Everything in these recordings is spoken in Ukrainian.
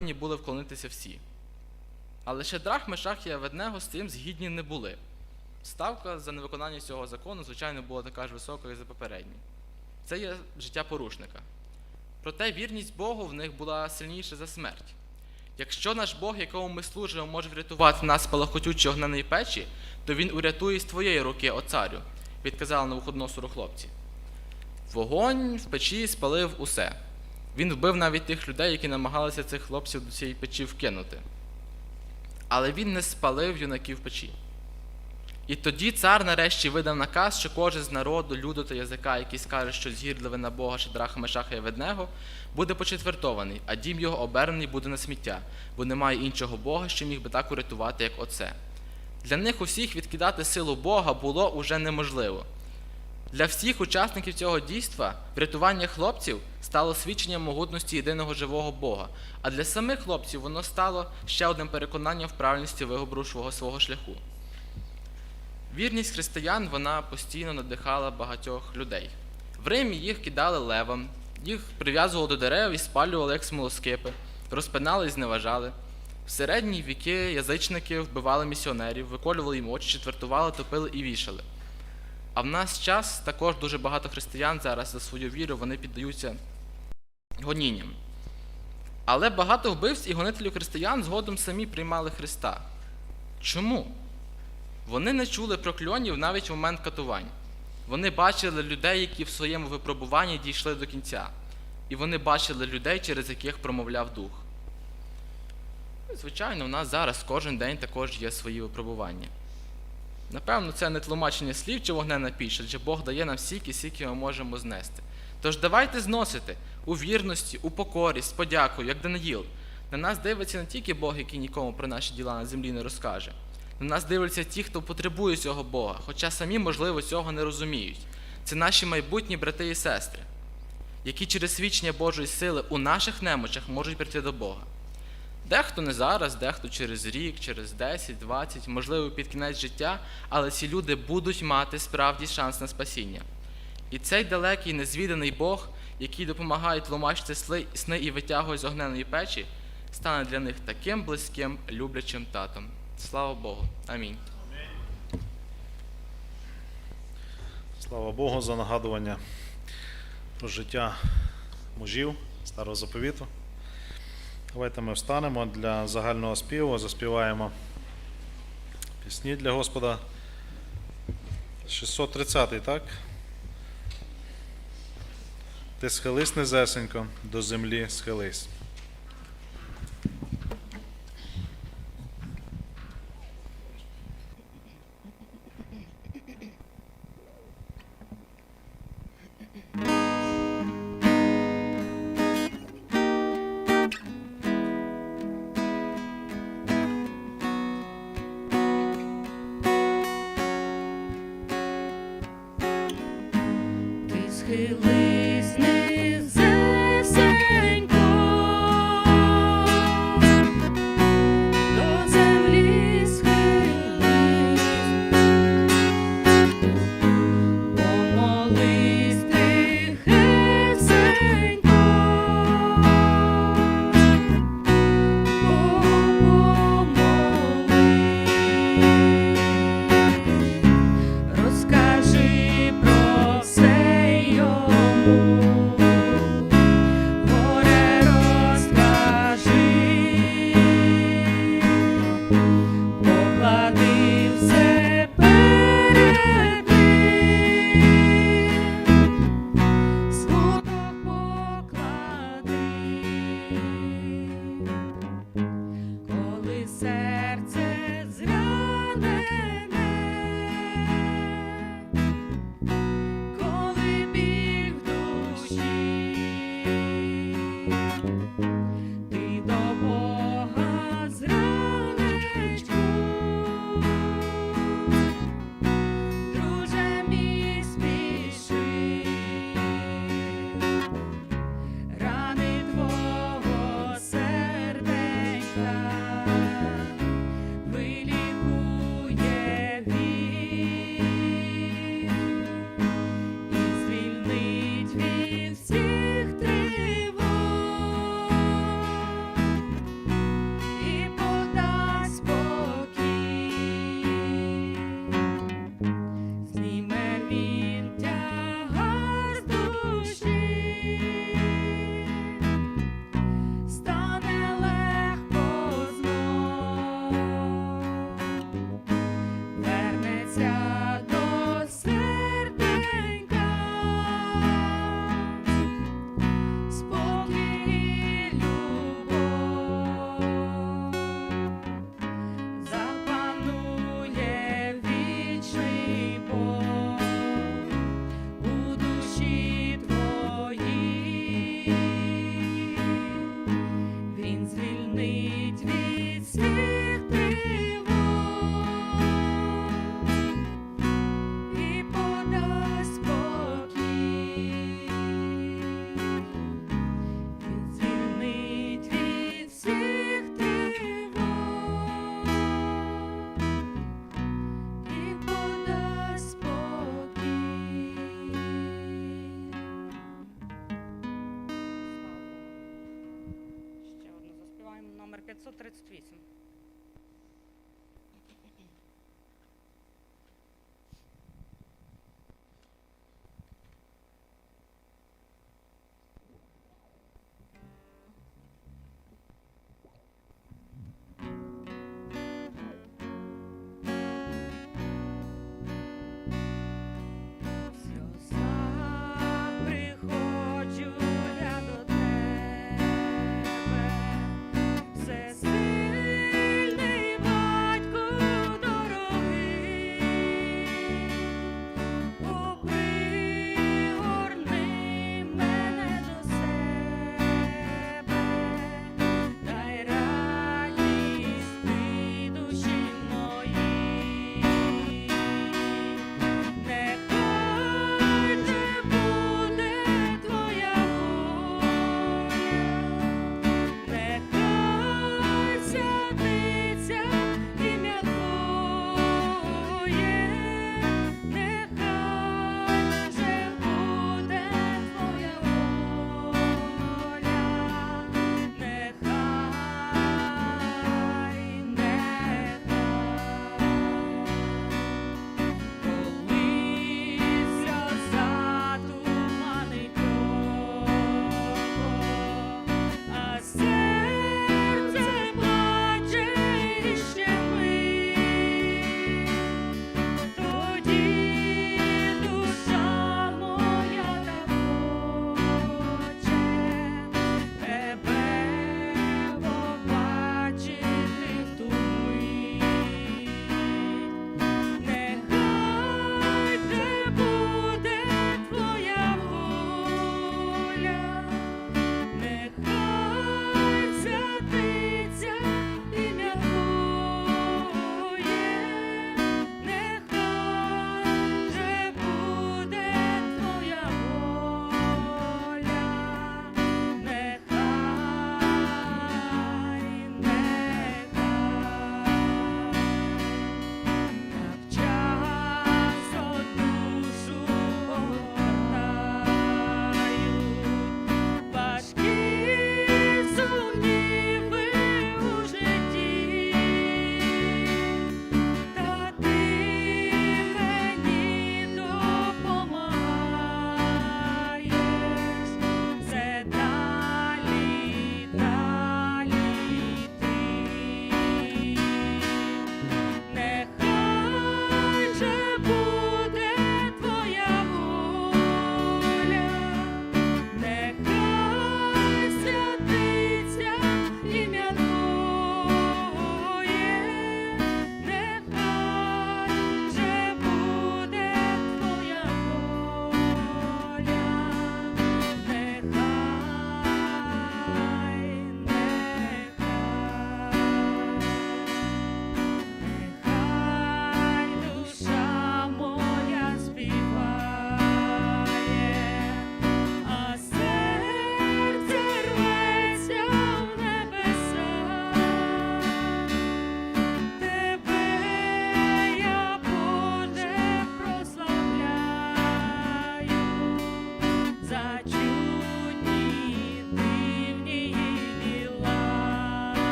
повинні були вклонитися всі. Але ще Драх, Мешах і Аведнего з цим згідні не були. Ставка за невиконання цього закону, звичайно, була така ж висока, як за попередній. Це є життя порушника. Проте вірність Богу в них була сильніша за смерть. Якщо наш Бог, якому ми служимо, може врятувати нас з палахотючої огненої печі, то він урятує з твоєї руки, о царю, відказали Навуходоносору хлопці. Вогонь в печі спалив усе. Він вбив навіть тих людей, які намагалися цих хлопців до цієї печі вкинути. Але він не спалив юнаків печі. І тоді цар нарешті видав наказ, що кожен з народу, люду та язика, який скаже щось згірливе на Бога Шедраха, Мешаха і Веднего, буде почетвертований, а дім його обернений буде на сміття, бо немає іншого Бога, що міг би так урятувати, як оце. Для них усіх відкидати силу Бога було уже неможливо. Для всіх учасників цього дійства врятування хлопців стало свідченням могутності єдиного живого Бога, а для самих хлопців воно стало ще одним переконанням в правильності вибору свого, шляху. Вірність християн вона постійно надихала багатьох людей. В Римі їх кидали левам, їх прив'язували до дерев і спалювали як смолоскипи, розпинали і зневажали. В середні віки язичники вбивали місіонерів, виколювали їм очі, четвертували, топили і вішали. А в нас час також дуже багато християн зараз за свою віру вони піддаються гонінням. Але багато вбивць і гонителів християн згодом самі приймали Христа. Чому? Вони не чули прокльонів навіть в момент катувань. Вони бачили людей, які в своєму випробуванні дійшли до кінця. І вони бачили людей, через яких промовляв дух. Звичайно, у нас зараз кожен день також є свої випробування. Напевно, це не тлумачення слів чи вогнена піч, адже Бог дає нам стільки, скільки ми можемо знести. Тож давайте зносити у вірності, у покорі, з подякою, як Даниїл. На нас дивиться не тільки Бог, який нікому про наші діла на землі не розкаже. На нас дивляться ті, хто потребує цього Бога, хоча самі, можливо, цього не розуміють. Це наші майбутні брати і сестри, які через свідчення Божої сили у наших немочах можуть прийти до Бога. Дехто не зараз, дехто через рік, через 10, 20, можливо, під кінець життя, але ці люди будуть мати справді шанс на спасіння. І цей далекий незвіданий Бог, який допомагає тлумачити сни і витягує з огненої печі, стане для них таким близьким, люблячим татом. Слава Богу. Амінь. Слава Богу за нагадування про життя мужів старого заповіту. Давайте ми встанемо для загального співу, заспіваємо пісні для Господа. 630, так? Ти схились низесенько, до землі схились. Ти 538.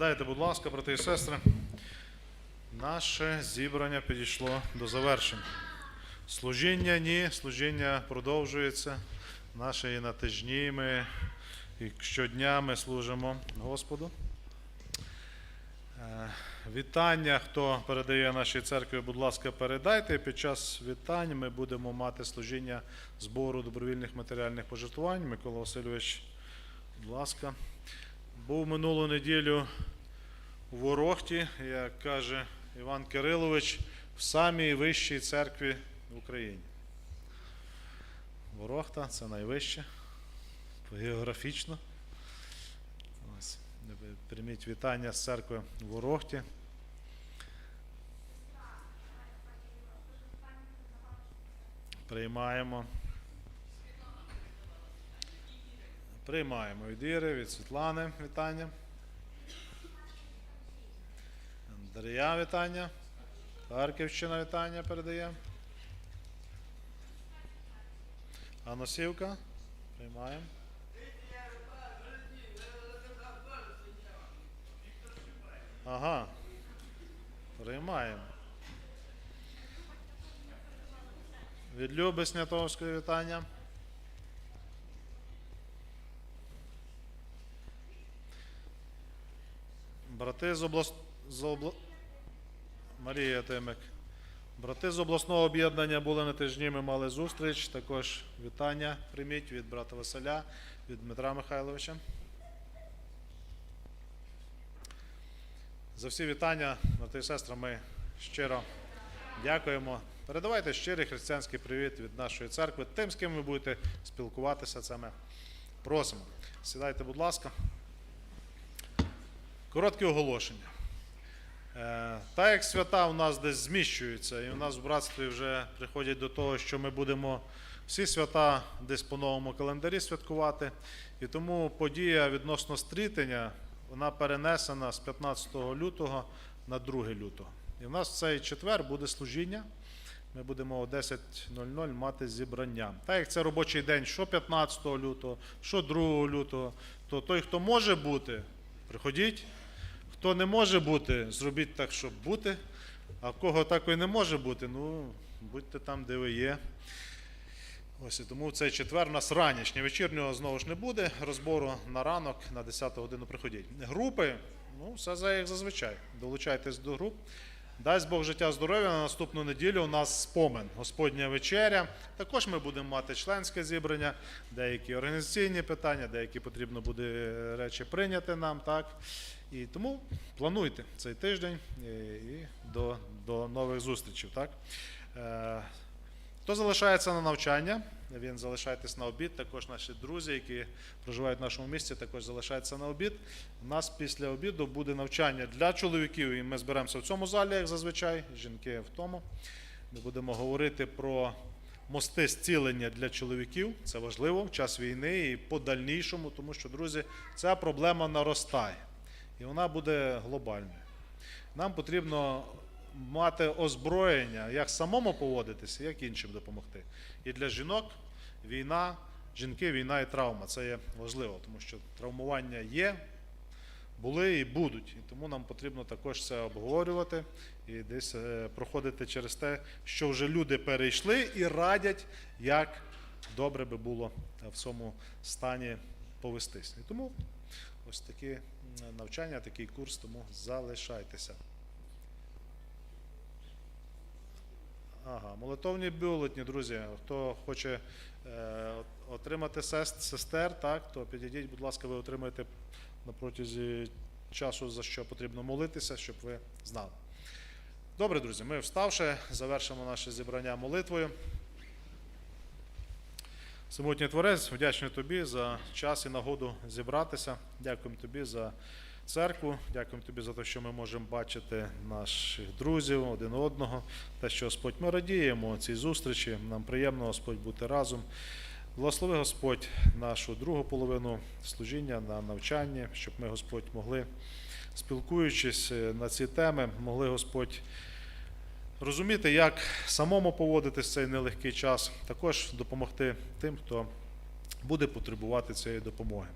Сідайте, будь ласка, брати і сестри. Наше зібрання підійшло до завершення. Служіння ні, служіння продовжується. нашої натижні ми і щодня ми служимо Господу. Е, Вітання, хто передає нашій церкві, будь ласка, передайте. Під час вітань ми будемо мати служіння збору добровільних матеріальних пожертвувань. Микола Васильович, будь ласка. Був минулу неділю у Ворохті, як каже Іван Кирилович, в самій вищій церкві в Україні. Ворохта це найвище географічно. Прийміть вітання з церкви в Ворохті. Приймаємо. Приймаємо від Іри, від Світлани вітання. Андрія вітання. Харківщина вітання передає. Аносівка. Приймаємо. Ага. Приймаємо. Від Люби Снятовської вітання. Брати з облас... з обла... Марія Тимик. Брати з обласного об'єднання були на тижні, ми мали зустріч. Також вітання прийміть від брата Василя, від Дмитра Михайловича. За всі вітання, брати і сестри, ми щиро дякуємо. Передавайте щирий християнський привіт від нашої церкви. Тим, з ким ви будете спілкуватися, це ми просимо. Сідайте, будь ласка. Коротке оголошення. Е, Так як свята у нас десь зміщуються, і у нас в братстві вже приходять до того, що ми будемо всі свята десь по новому календарі святкувати. І тому подія відносно стрітення вона перенесена з 15 лютого на 2 лютого. І в нас в цей четвер буде служіння. Ми будемо о 10.00 мати зібрання. Так як це робочий день, що 15 лютого, що 2 лютого, то той, хто може бути, приходіть. Хто не може бути, зробіть так, щоб бути. А в кого такої не може бути, ну будьте там, де ви є. Ось і тому цей четвер у нас ранішнє. Вечірнього знову ж не буде. Розбору на ранок на 10 годину приходіть. Групи, ну, все за як зазвичай. Долучайтесь до груп. Дасть Бог життя здоров'я на наступну неділю. У нас спомин, Господня вечеря. Також ми будемо мати членське зібрання, деякі організаційні питання, деякі потрібно буде е, речі прийняти нам. так. І тому плануйте цей тиждень е, і до, до нових зустрічей. Так? Е, Хто залишається на навчання, він залишайтесь на обід. Також наші друзі, які проживають в нашому місті, також залишаються на обід. У нас після обіду буде навчання для чоловіків, і ми зберемося в цьому залі, як зазвичай, жінки в тому. Ми будемо говорити про мости зцілення для чоловіків. Це важливо в час війни і по дальнішому, тому що, друзі, ця проблема наростає. І вона буде глобальною. Нам потрібно мати озброєння, як самому поводитися, як іншим допомогти. І для жінок війна, жінки, війна і травма. Це є важливо, тому що травмування є, були і будуть. І тому нам потрібно також це обговорювати і десь е, проходити через те, що вже люди перейшли і радять, як добре би було в цьому стані повестись. І тому ось такі навчання, такий курс, тому залишайтеся. Ага, молитовні бюлетні, друзі. Хто хоче е, отримати сестер, так, то підійдіть, будь ласка, ви отримаєте на протязі часу, за що потрібно молитися, щоб ви знали. Добре, друзі, ми вставши, завершимо наше зібрання молитвою. Самотній Творець, вдячний тобі за час і нагоду зібратися. Дякуємо тобі за церкву. Дякуємо тобі за те, що ми можемо бачити наших друзів один одного. Те, що Господь ми радіємо цій зустрічі. Нам приємно, Господь, бути разом. Благослови Господь нашу другу половину служіння на навчанні, щоб ми, Господь, могли, спілкуючись е, на ці теми, могли, Господь, розуміти, як самому поводитись в цей нелегкий час, також допомогти тим, хто буде потребувати цієї допомоги.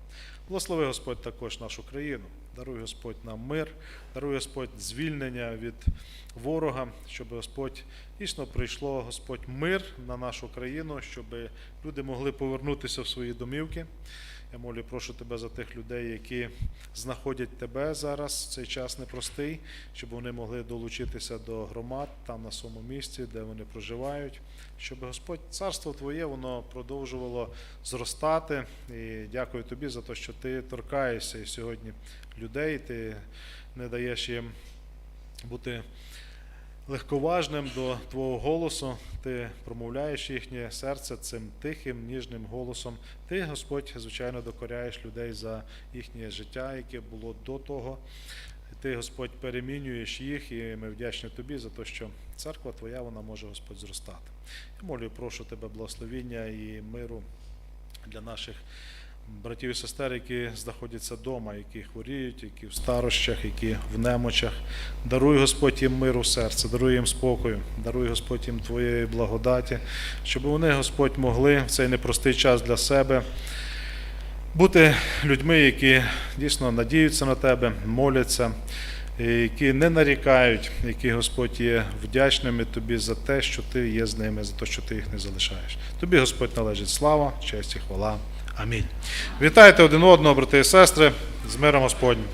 Благослови Господь також нашу країну. Даруй Господь нам мир, даруй Господь звільнення від ворога, щоб Господь дійсно прийшло Господь мир на нашу країну, щоб люди могли повернутися в свої домівки. Я молю, прошу тебе за тих людей, які знаходять тебе зараз в цей час непростий, щоб вони могли долучитися до громад там на своєму місці, де вони проживають, щоб Господь царство Твоє воно продовжувало зростати. І дякую тобі за те, що ти торкаєшся сьогодні людей, ти не даєш їм бути легковажним до Твого голосу, ти промовляєш їхнє серце цим тихим, ніжним голосом. Ти, Господь, звичайно, докоряєш людей за їхнє життя, яке було до того. Ти, Господь, перемінюєш їх, і ми вдячні Тобі за те, що церква Твоя вона може, Господь, зростати. Я молю, прошу Тебе благословіння і миру для наших братів і сестер, які знаходяться вдома, які хворіють, які в старощах, які в немочах. Даруй Господь їм миру в серце, даруй їм спокою, даруй Господь їм Твоєї благодаті, щоб вони, Господь, могли в цей непростий час для себе бути людьми, які дійсно надіються на Тебе, моляться, які не нарікають, які Господь є вдячними Тобі за те, що Ти є з ними, за те, що Ти їх не залишаєш. Тобі, Господь, належить слава, честь і хвала. Амінь. Вітайте один одного, брати і сестри, з миром Господнім.